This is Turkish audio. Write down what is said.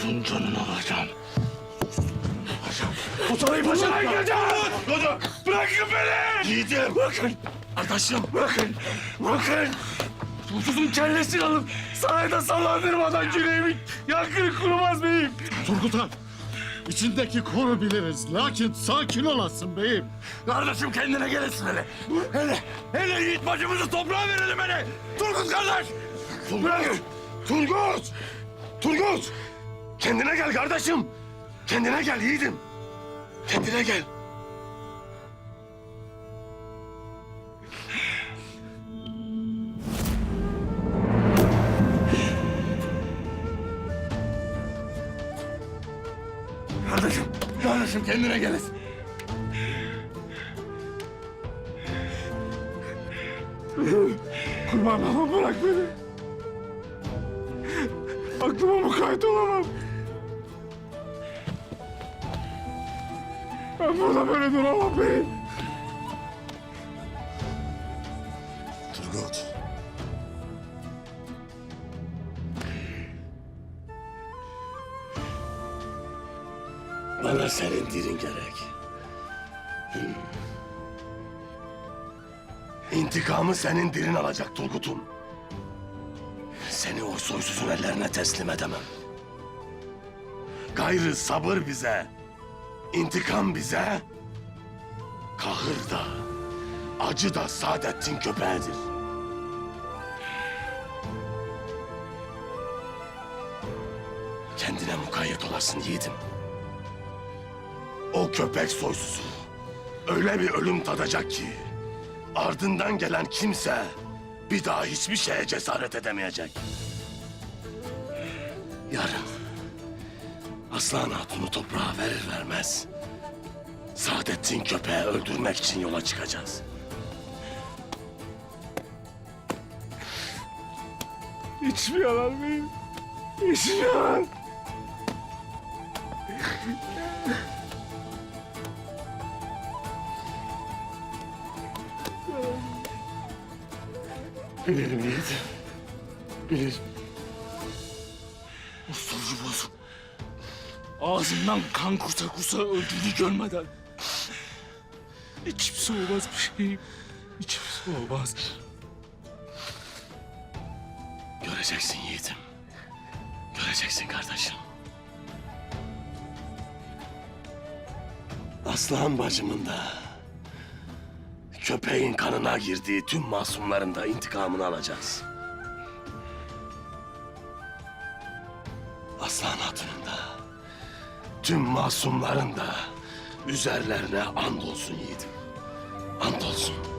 Kuzun canını alacağım. Utanayım başına geleceğim. Bırakın beni. Yiğidim. Bırakın. Kardeşim bırakın. Bırakın. Kuzun kellesini alıp sarayda sallandırmadan yüreğimi yakın kurumaz beyim. Turgut Han, içindeki konu biliriz. Lakin sakin olasın beyim. Kardeşim kendine gelesin hele. Hele, hele Yiğit bacımızı toprağa verelim hele. Turgut kardeş. Bırakın. Turgut. Turgut. Kendine gel kardeşim. Kendine gel yiğidim. Kendine gel. Kardeşim, kardeşim kendine gelesin. Kurban olamam bırak beni. Aklıma mukayyet olamam. Ben burada böyle duramam beyim. Turgut. Bana senin dilin gerek. Hmm. İntikamı senin dilin alacak Turgut'um. Seni o soysuzun ellerine teslim edemem. Gayrı sabır bize, intikam bize, kahır da, acı da Saadettin köpeğidir. Kendine mukayyet olasın yiğidim. O köpek soysuzu öyle bir ölüm tadacak ki ardından gelen kimse bir daha hiçbir şeye cesaret edemeyecek. Yarın Aslan Hatun'u toprağa verir vermez Saadettin köpeği öldürmek için yola çıkacağız. Değil. Hiçbir yalan. Bilirim Yiğit. Bilirim. Solcu bozuk. Ağzından kan kusa kusa öldüğünü görmeden. Şey olmaz bir şey. Hiçbir şey olmaz. Göreceksin Yiğit'im. Göreceksin kardeşim. Aslan bacımın da köpeğin kanına girdiği tüm masumların da intikamını alacağız. Tüm masumların da üzerlerine and olsun yiğidim. And olsun.